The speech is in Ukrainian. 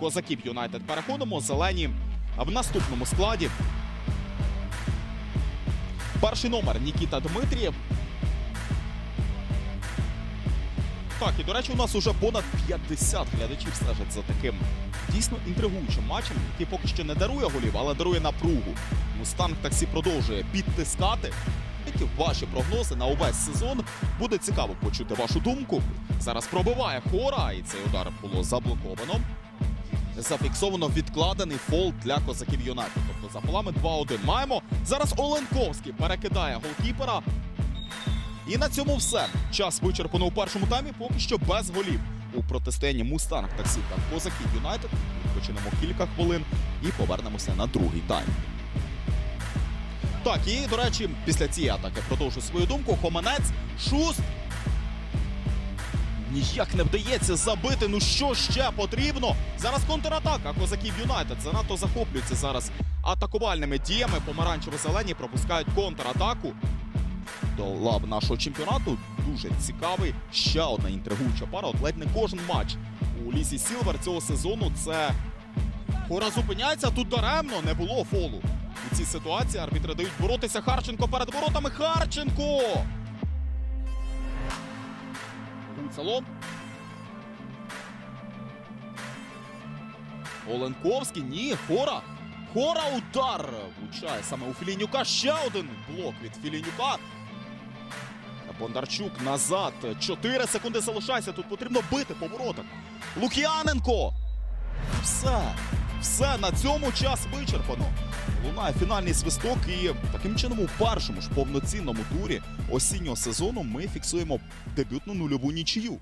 козаків Юнайтед. Переходимо. Зелені в наступному складі. Перший номер Нікіта Дмитрієв. Так, і до речі, у нас уже понад 50 глядачів стежать за таким дійсно інтригуючим матчем, який поки що не дарує голів, але дарує напругу. Мустанг таксі продовжує підтискати. Які ваші прогнози на увесь сезон? Буде цікаво почути вашу думку. Зараз пробиває хора, і цей удар було заблоковано. Зафіксовано відкладений фол для козаків Юнайтед. Тобто за полами 2-1 маємо. Зараз Оленковський перекидає голкіпера. І на цьому все. Час вичерпано у першому таймі, поки що без голів. У протистоянні Мустанг таксі та козаків Юнайтед. Відпочинемо кілька хвилин і повернемося на другий тайм. Так, і, до речі, після цієї атаки продовжу свою думку. Хоманець, шуст. Ніяк не вдається забити. Ну що ще потрібно? Зараз контратака козаків Юнайтед. Занадто захоплюються зараз атакувальними діями. Помаранчево-зелені пропускають контратаку до лав нашого чемпіонату. Дуже цікавий. Ще одна інтригуюча пара. От ледь не кожен матч у лісі Сілвер цього сезону. Це Хора зупиняється тут даремно. Не було фолу. У цій ситуації арбітри дають боротися Харченко перед воротами. Харченко! Гуцало. Оленковський. Ні, Хора. Хора удар. Влучає саме у Філінюка. Ще один блок від Філінюка. Бондарчук назад. Чотири секунди залишається. Тут потрібно бити по воротах. Лук'яненко. Все. Все на цьому час вичерпано. Лунає фінальний свисток, і таким чином у першому ж повноцінному турі осіннього сезону ми фіксуємо дебютну нульову нічию.